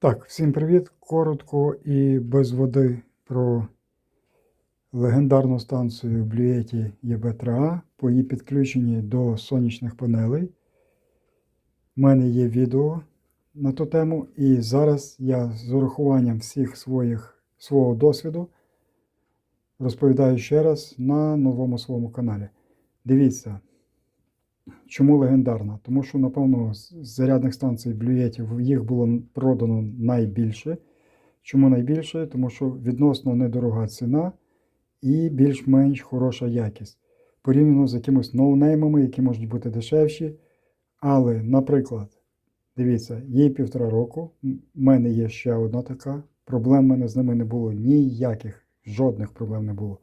Так, всім привіт. Коротко і без води про легендарну станцію Блюєті ЄБ3А по її підключенні до сонячних панелей. У мене є відео на ту тему, і зараз я з урахуванням всіх своїх, свого досвіду розповідаю ще раз на новому своєму каналі. Дивіться, Чому легендарна? Тому що, напевно, з зарядних станцій блюєтів їх було продано найбільше. Чому найбільше? Тому що відносно недорога ціна і більш-менш хороша якість. Порівняно з якимись ноунеймами, які можуть бути дешевші. Але, наприклад, дивіться, їй півтора року. У мене є ще одна така. Проблем в мене з ними не було ніяких, жодних проблем не було.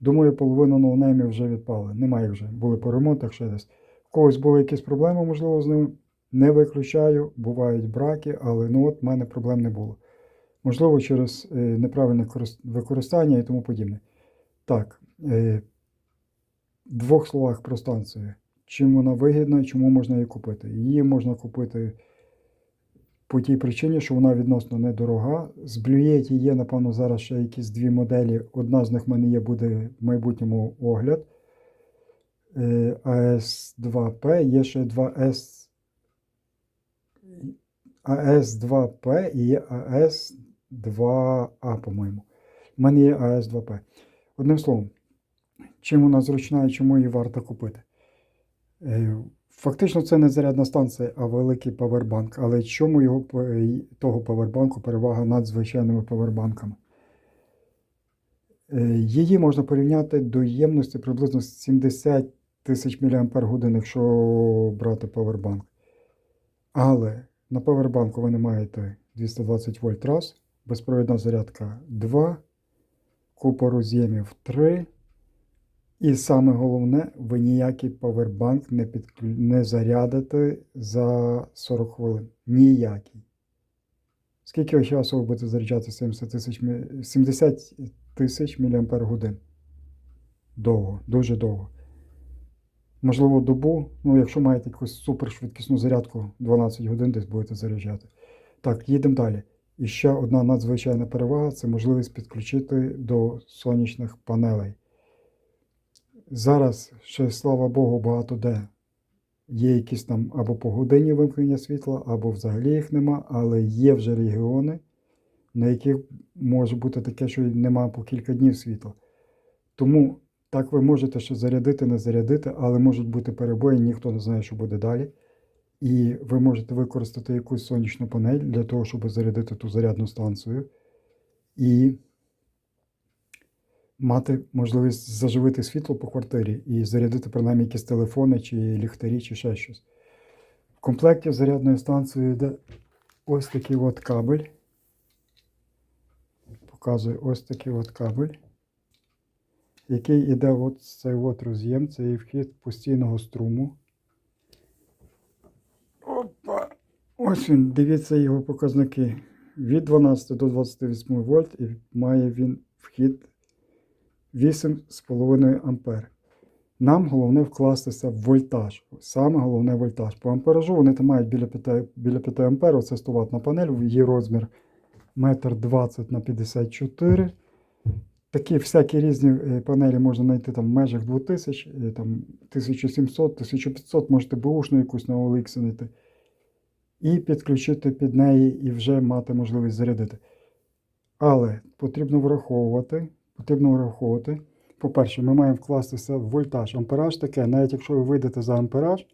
Думаю, половину ноунеймів вже відпали. Немає вже. Були по ремонтах ще десь. В когось були якісь проблеми, можливо, з ними. Не виключаю, бувають браки, але ну от в мене проблем не було. Можливо, через е, неправильне використання і тому подібне. Так, е, в двох словах про станцію. Чим вона вигідна і чому можна її купити? Її можна купити по тій причині, що вона відносно недорога. З Блюєті є, напевно, зараз ще якісь дві моделі. Одна з них в мене є, буде в майбутньому огляд. Е, AS2P, є ще 2S. AS2P і є AS2A, по-моєму. У мене є AS2P. Одним словом, чим вона зручна і чому її варто купити? Е, Фактично, це не зарядна станція, а великий павербанк. Але чому його того павербанку перевага над звичайними павербанками? Е, Її можна порівняти до ємності приблизно 70 тисяч мАч, якщо брати павербанк. Але на павербанку ви не маєте 220 вольт раз, безпровідна зарядка 2, купа роз'ємів 3. І саме головне, ви ніякий павербанк не, підклю... не зарядите за 40 хвилин. Ніякий. Скільки часу ви будете заряджати 70 тисяч 70 тисяч мАч? Довго, дуже довго. Можливо, добу, ну, якщо маєте якусь супершвидкісну зарядку, 12 годин десь будете заряджати. Так, їдемо далі. І ще одна надзвичайна перевага це можливість підключити до сонячних панелей. Зараз ще, слава Богу, багато де є якісь там або погодинні вимкнення світла, або взагалі їх нема, але є вже регіони, на яких може бути таке, що нема по кілька днів світла. Тому так ви можете ще зарядити, не зарядити, але можуть бути перебої, ніхто не знає, що буде далі. І ви можете використати якусь сонячну панель для того, щоб зарядити ту зарядну станцію. І мати можливість заживити світло по квартирі і зарядити принаймні якісь телефони, чи ліхтарі, чи ще щось. В комплекті з зарядною станцією йде ось такий от кабель. Показую ось такий от кабель, який йде от цей от роз'єм, це є вхід постійного струму. Опа! Ось він, дивіться його показники. Від 12 до 28 вольт і має він вхід 8,5 ампер. Нам головне вкластися в вольтаж. Саме головне вольтаж. По амперажу вони там мають біля 5, біля 5 ампер, це 100 Вт на панель, її розмір 1,20 на 54 Такі всякі різні е, панелі можна знайти там в межах 2000, е, там 1700, 1500, можете бушну якусь на OLX знайти. І підключити під неї і вже мати можливість зарядити. Але потрібно враховувати, потрібно враховувати. По-перше, ми маємо вкластися в вольтаж. Ампераж таке, навіть якщо ви вийдете за ампераж,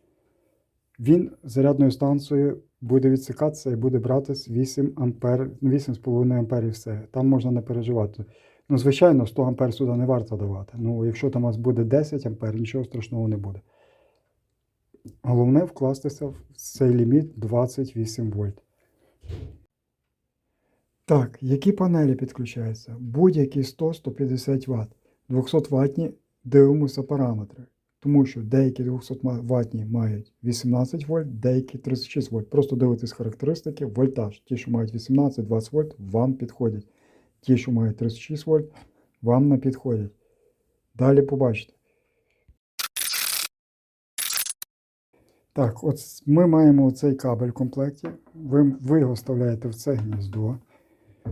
він зарядною станцією буде відсікатися і буде братись 8 ампер, 8,5 ампер і все. Там можна не переживати. Ну, звичайно, 100 ампер сюди не варто давати. Ну, якщо там у вас буде 10 ампер, нічого страшного не буде. Головне вкластися в цей ліміт 28 вольт. Так, які панелі підключаються? Будь-які 100-150 Вт. 200 ватні дивимося параметри. Тому що деякі 200 ватні мають 18 вольт, деякі 36 вольт. Просто дивитесь характеристики, вольтаж. Ті, що мають 18-20 вольт, вам підходять. Ті, що мають 36 вольт, вам не підходять. Далі побачите. Так, от ми маємо цей кабель в комплекті. Ви, ви його вставляєте в це гніздо.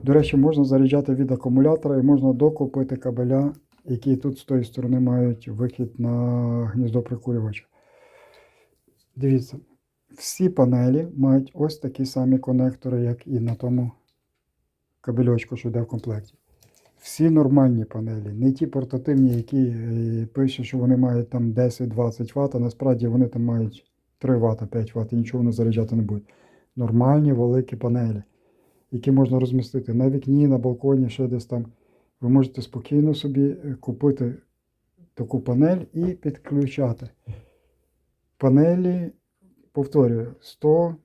До речі, можна заряджати від акумулятора і можна докупити кабеля, які тут з тої сторони мають вихід на гніздо прикурювача. Дивіться, всі панелі мають ось такі самі конектори, як і на тому кабельочку, що йде в комплекті. Всі нормальні панелі, не ті портативні, які е, пишуть, що вони мають там 10-20 Вт, а насправді вони там мають 3 Вт, 5 Вт і нічого вони заряджати не будуть. Нормальні великі панелі, які можна розмістити на вікні, на балконі, ще десь там. Ви можете спокійно собі е, купити таку панель і підключати. Панелі, повторюю, 100,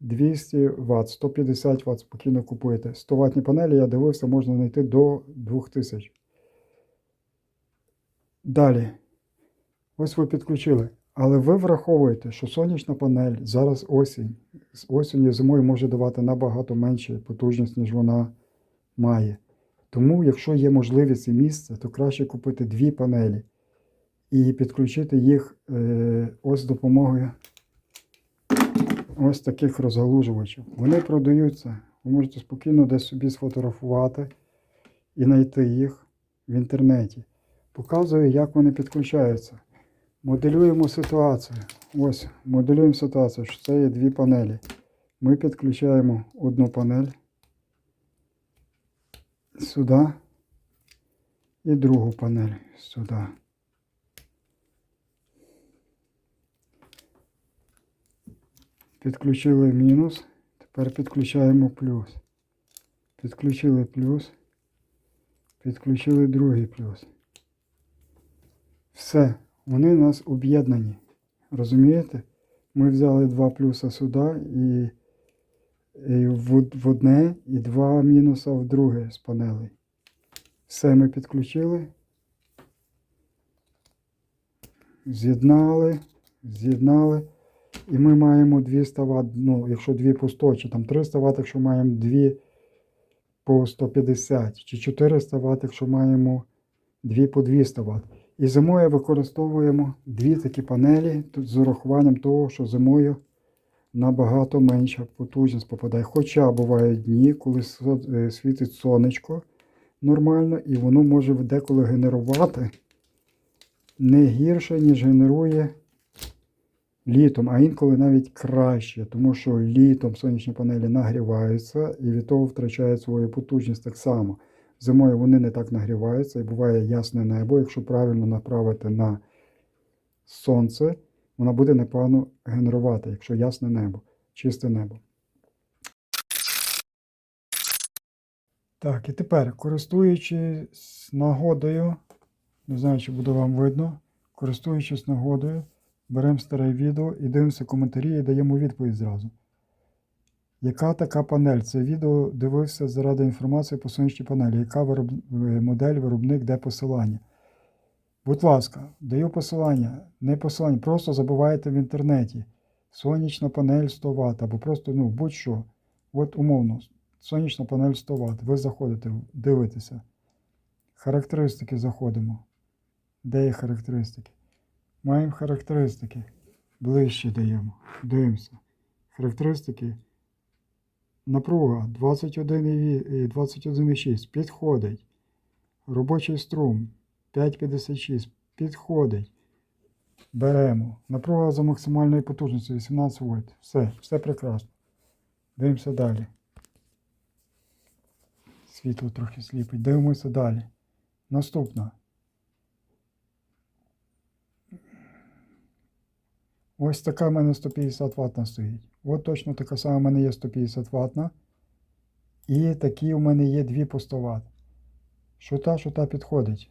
200 Вт, 150 Вт спокійно купуєте. 100 ватні панелі, я дивився, можна знайти до 2000. Далі. Ось ви підключили. Але ви враховуєте, що сонячна панель зараз осінь. З осінню зимою може давати набагато менше потужність, ніж вона має. Тому, якщо є можливість і місце, то краще купити дві панелі і підключити їх е, ось з допомогою ось таких розгалужувачів. Вони продаються. Ви можете спокійно десь собі сфотографувати і знайти їх в інтернеті. Показую, як вони підключаються. Моделюємо ситуацію. Ось, моделюємо ситуацію, що це є дві панелі. Ми підключаємо одну панель сюди і другу панель сюди. Підключили мінус, тепер підключаємо плюс. Підключили плюс, підключили другий плюс. Все, вони у нас об'єднані. Розумієте? Ми взяли два плюса сюди і, і в, в одне, і два мінуса в друге з панелей. Все ми підключили. З'єднали, з'єднали. І ми маємо 200 Вт, ну, якщо 2 по 100, чи там 300 Вт, якщо маємо 2 по 150, чи 400 Вт, якщо маємо 2 по 200 Вт. І зимою використовуємо дві такі панелі тут з урахуванням того, що зимою набагато менша потужність попадає. Хоча бувають дні, коли е, світить сонечко нормально, і воно може деколи генерувати не гірше, ніж генерує літом, а інколи навіть краще, тому що літом сонячні панелі нагріваються і від того втрачають свою потужність так само. Зимою вони не так нагріваються і буває ясне небо. Якщо правильно направити на сонце, вона буде непогано генерувати, якщо ясне небо, чисте небо. Так, і тепер, користуючись нагодою, не знаю, чи буде вам видно, користуючись нагодою, беремо старе відео і дивимося коментарі і даємо відповідь зразу. Яка така панель? Це відео дивився заради інформації по сонячній панелі. Яка вироб... е, модель, виробник, де посилання? Будь ласка, даю посилання, не посилання, просто забиваєте в інтернеті. Сонячна панель 100 Вт, або просто ну, будь-що. От умовно, сонячна панель 100 Вт. Ви заходите, дивитеся. Характеристики заходимо. Де є характеристики? Маємо характеристики. Ближче даємо. Дивимося. Характеристики. Напруга 21,6 21,6 підходить. Робочий струм 5,56 підходить. Беремо. Напруга за максимальною потужністю 18 вольт. Все, все прекрасно. Дивимося далі. Світло трохи сліпить. Дивимося далі. Наступна. Ось така в мене 150 ватна стоїть. От точно така сама в мене є 150 ватна. І такі у мене є дві по 100 Вт. Що та, що та підходить.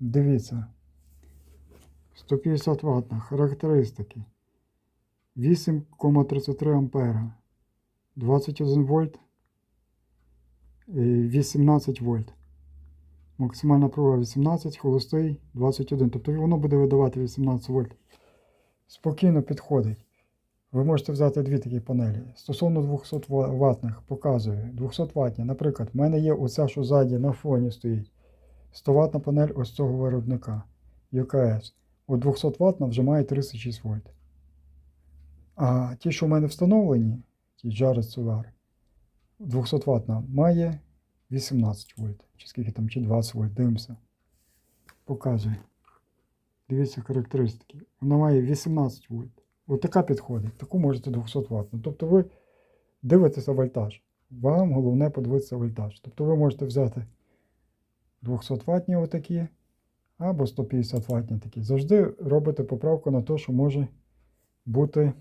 Дивіться. 150 ватна. Характеристики. 8,33 ампера. 21 вольт. 18 вольт. Максимальна напруга 18, холостий 21. Тобто воно буде видавати 18 вольт. Спокійно підходить. Ви можете взяти дві такі панелі. Стосовно 200 ватних, показую. 200 ватні, наприклад, в мене є оця, що ззаді на фоні стоїть. 100 ватна панель ось цього виробника UKS. От 200 ватна вже має 36 вольт. А ті, що в мене встановлені, ті Jarvis Solar, 200 ватна, має 18 вольт. Чи скільки там, чи 20 вольт, дивимося. Показує. Дивіться характеристики. Вона має 18 вольт. Ось така підходить. Таку можете 200 ватну. Тобто ви дивитеся вольтаж. Вам головне подивитися вольтаж. Тобто ви можете взяти 200 ватні отакі або 150 ватні такі. Завжди робите поправку на те, що може бути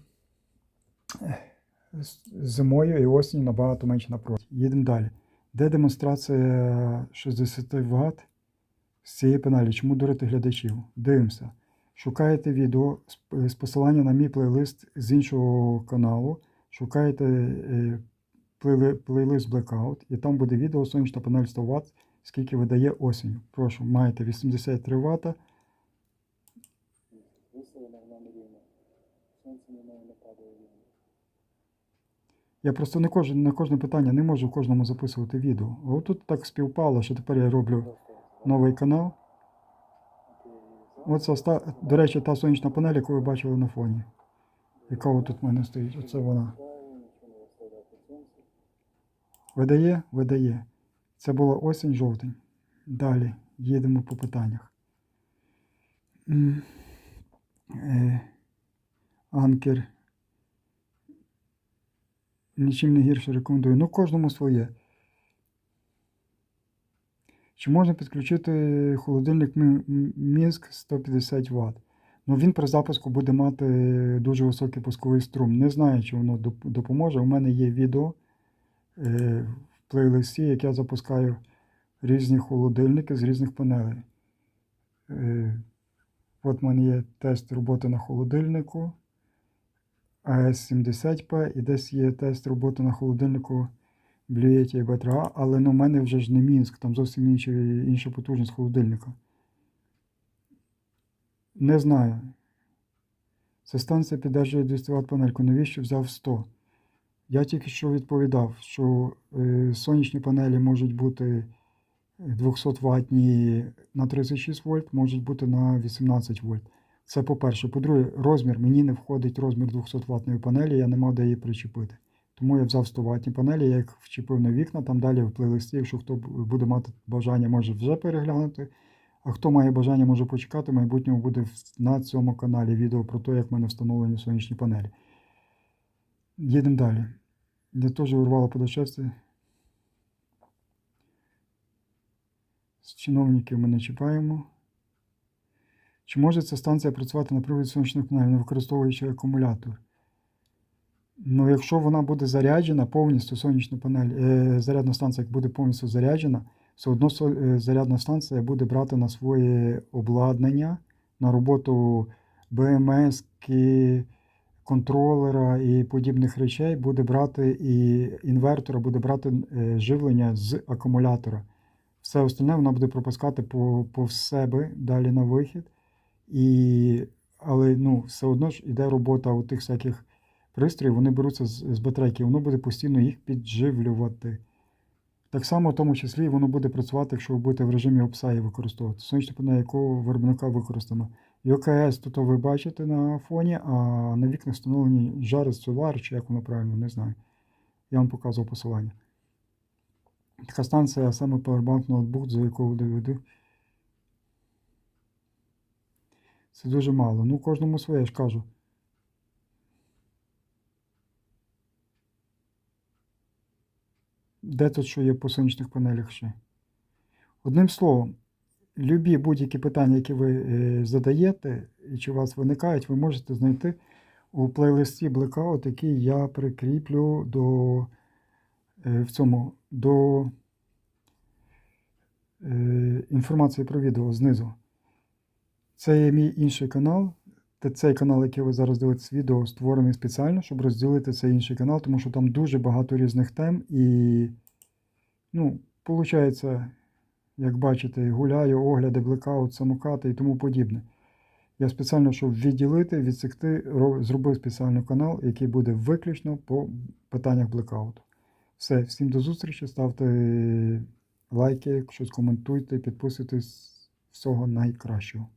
зимою і осінню набагато менше напруги. Їдемо далі. Де демонстрація 60 Вт з цієї панелі? Чому дурити глядачів? Дивимося. Шукаєте відео з- з посилання на мій плейлист з іншого каналу. Шукаєте е, плейлист Blackout, і там буде відео сонячна панель 100 Вт, скільки видає осінню. Прошу, маєте 83 Вт. Я просто не кожен, на кожне питання не можу кожному записувати відео. А тут так співпало, що тепер я роблю новий канал. Оце, до речі, та сонячна панель, яку ви бачили на фоні. Яка отут в мене стоїть. Оце вона. Видає? Видає. Це була осінь, жовтень. Далі їдемо по питаннях. Е, Анкер. Нічим не гірше рекомендую. Ну, кожному своє. Чи можна підключити холодильник Мі- Мінськ 150 Вт? Ну, він при запуску буде мати дуже високий пусковий струм. Не знаю, чи воно допоможе. У мене є відео е, в плейлисті, як я запускаю різні холодильники з різних панелей. Е, От в мене є тест роботи на холодильнику AS70P і десь є тест роботи на холодильнику Bluetti B3A, але ну, в мене вже ж не Мінськ, там зовсім інші, інша потужність холодильника. Не знаю. Ця станція підтримує 200 Вт панельку. Навіщо взяв 100? Я тільки що відповідав, що е, сонячні панелі можуть бути 200 ватні на 36 вольт, можуть бути на 18 вольт. Це по-перше. По-друге, розмір мені не входить розмір 200 ватної панелі, я не мав де її причепити. Тому я взяв 100 ватні панелі, я їх вчепив на вікна, там далі в плейлисті, якщо хто буде мати бажання, може вже переглянути. А хто має бажання, може почекати, в майбутньому буде на цьому каналі відео про те, як в мене встановлені сонячні панелі. Їдемо далі. Я теж урвало подачевці. З чиновників ми не чіпаємо. Чи може ця станція працювати на приводі сонячних панелей, не використовуючи акумулятор? Ну, якщо вона буде заряджена повністю, сонячна панель, е, зарядна станція буде повністю заряджена, все одно е, зарядна станція буде брати на своє обладнання, на роботу БМС, контролера і подібних речей, буде брати і інвертора, буде брати е, живлення з акумулятора. Все остальне вона буде пропускати по, по себе далі на вихід. І, але ну, все одно ж іде робота у тих всяких пристроїв, вони беруться з, з батарейки, воно буде постійно їх підживлювати. Так само, в тому числі, воно буде працювати, якщо ви будете в режимі обсаї використовувати. Сонячна панель якого виробника використано. І ОКС тут ви бачите на фоні, а на вікнах встановлені Jarvis Solar, чи як воно правильно, не знаю. Я вам показував посилання. Така станція, саме Powerbank ноутбук, за якого доведу. Це дуже мало. Ну, кожному своє, я ж кажу. Де тут що є по сонячних панелях ще? Одним словом, любі будь-які питання, які ви е, задаєте, і чи у вас виникають, ви можете знайти у плейлисті Blackout, який я прикріплю до е, в цьому до е, інформації про відео знизу. Це є мій інший канал. Та цей канал, який ви зараз дивитесь відео, створений спеціально, щоб розділити цей інший канал, тому що там дуже багато різних тем і, ну, виходить, як бачите, гуляю, огляди, блекаут, самокати і тому подібне. Я спеціально, щоб відділити, відсекти, зробив спеціальний канал, який буде виключно по питаннях блекауту. Все, всім до зустрічі, ставте лайки, щось коментуйте, підписуйтесь. Всього найкращого.